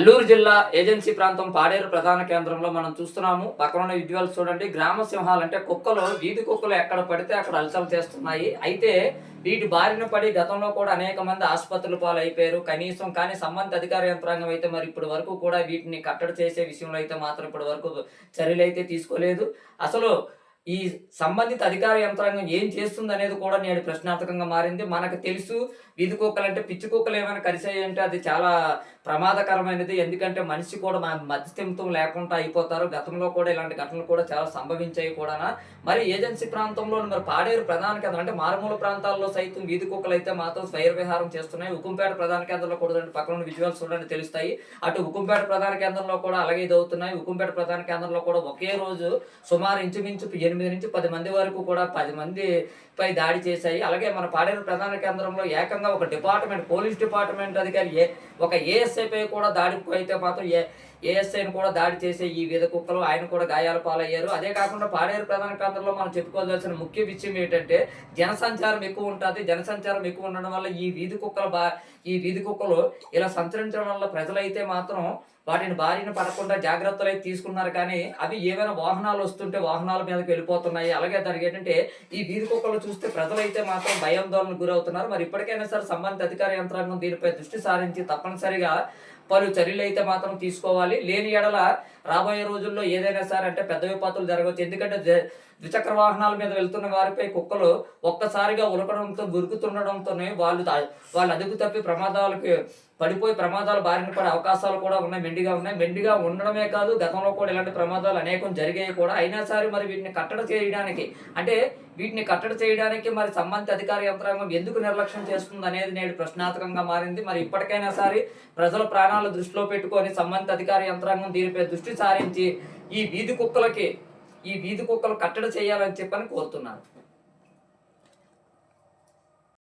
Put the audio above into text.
అల్లూరు జిల్లా ఏజెన్సీ ప్రాంతం పాడేరు ప్రధాన కేంద్రంలో మనం చూస్తున్నాము. పక్కన ఉన్న విజువల్స్ చూడండి గ్రామ సింహాలు అంటే కుక్కలు వీధి కుక్కలు ఎక్కడ పడితే అక్కడ అలసలు చేస్తున్నాయి. అయితే వీటి బారిన పడి గతంలో కూడా అనేక మంది ఆసుపత్రుల పాలు అయిపోయారు కనీసం కానీ సంబంధిత అధికార యంత్రాంగం అయితే మరి ఇప్పటి వరకు కూడా వీటిని కట్టడి చేసే విషయంలో అయితే మాత్రం ఇప్పటి వరకు చర్యలు అయితే తీసుకోలేదు. అసలు ఈ సంబంధిత అధికార యంత్రాంగం ఏం చేస్తుంది అనేది కూడా నేడు ప్రశ్నార్థకంగా మారింది. మనకు తెలుసు వీధి కుక్కలు అంటే పిచ్చి కుక్కలు ఏమైనా కరిసాయి అంటే అది చాలా ప్రమాదకరమైనది. ఎందుకంటే మనిషి కూడా మన మధ్యస్థిమితం లేకుండా అయిపోతారు. గతంలో కూడా ఇలాంటి ఘటనలు కూడా చాలా సంభవించాయి కూడా మరి ఏజెన్సీ ప్రాంతంలో మరి పాడేరు ప్రధాన కేంద్రం అంటే మారుమూల ప్రాంతాల్లో సైతం వీధి కుక్కలు అయితే మాత్రం స్వైర విహారం చేస్తున్నాయి. ఉకుంపేట ప్రధాన కేంద్రంలో కూడా పక్కన విజువల్స్ చూడండి తెలుస్తాయి. అటు ఉకుంపేట ప్రధాన కేంద్రంలో కూడా అలాగే ఇది అవుతున్నాయి. ఉకుంపేట ప్రధాన కేంద్రంలో కూడా ఒకే రోజు సుమారు ఇంచుమించు ఎనిమిది నుంచి పది మంది వరకు కూడా పది మంది పై దాడి చేశాయి. అలాగే మన పాడేరు ప్రధాన కేంద్రంలో ఏకంగా ఒక డిపార్ట్మెంట్ పోలీస్ డిపార్ట్మెంట్ అధికారి ఏ ఒక ఏఎస్ఐ పై కూడా దాడికి అయితే మాత్రం ఏ ఏఎస్ఐని కూడా దాడి చేసే ఈ విధ కుక్కలు ఆయన కూడా గాయాల పాలయ్యారు. అదే కాకుండా పాడేరు ప్రధాన కేంద్రంలో మనం చెప్పుకోవాల్సిన ముఖ్య విషయం ఏంటంటే జనసంచారం ఎక్కువ ఉంటుంది. జనసంచారం ఎక్కువ ఉండడం వల్ల ఈ వీధి కుక్కలు బా ఈ వీధి కుక్కలు ఇలా సంచరించడం వల్ల ప్రజలైతే మాత్రం వాటిని బారిన పడకుండా జాగ్రత్తలు అయితే తీసుకున్నారు. కానీ అవి ఏమైనా వాహనాలు వస్తుంటే వాహనాల మీదకి వెళ్ళిపోతున్నాయి. అలాగే దానికి ఏంటంటే ఈ వీధి కుక్కలు చూస్తే ప్రజలైతే మాత్రం భయాందోళనకు గురవుతున్నారు. మరి ఇప్పటికైనా సరే సంబంధిత అధికార యంత్రాంగం దీనిపై దృష్టి సారించి తప్పనిసరిగా పలు చర్యలు అయితే మాత్రం తీసుకోవాలి. లేని ఎడల రాబోయే రోజుల్లో ఏదైనా సరే అంటే పెద్ద విపత్తులు జరగవచ్చు. ఎందుకంటే ద్విచక్ర వాహనాల మీద వెళ్తున్న వారిపై కుక్కలు ఒక్కసారిగా ఉలకడంతో గురుకుతుండడంతోనే వాళ్ళు వాళ్ళు అదుపు తప్పి ప్రమాదాలకు పడిపోయి ప్రమాదాలు బారిన పడే అవకాశాలు కూడా ఉన్నాయి. మెండిగా ఉన్నాయి. మెండిగా ఉండడమే కాదు గతంలో కూడా ఇలాంటి ప్రమాదాలు అనేకం జరిగాయి కూడా. అయినా సరే మరి వీటిని కట్టడి చేయడానికి అంటే వీటిని కట్టడి చేయడానికి మరి సంబంధిత అధికార యంత్రాంగం ఎందుకు నిర్లక్ష్యం చేస్తుంది అనేది నేడు ప్రశ్నార్థకంగా మారింది. మరి ఇప్పటికైనా సరే ప్రజల ప్రాణాలు దృష్టిలో పెట్టుకొని సంబంధిత అధికార యంత్రాంగం దీనిపై దృష్టి దృష్టి సారించి ఈ వీధి కుక్కలకి ఈ వీధి కుక్కలు కట్టడి చేయాలని చెప్పని కోరుతున్నాను.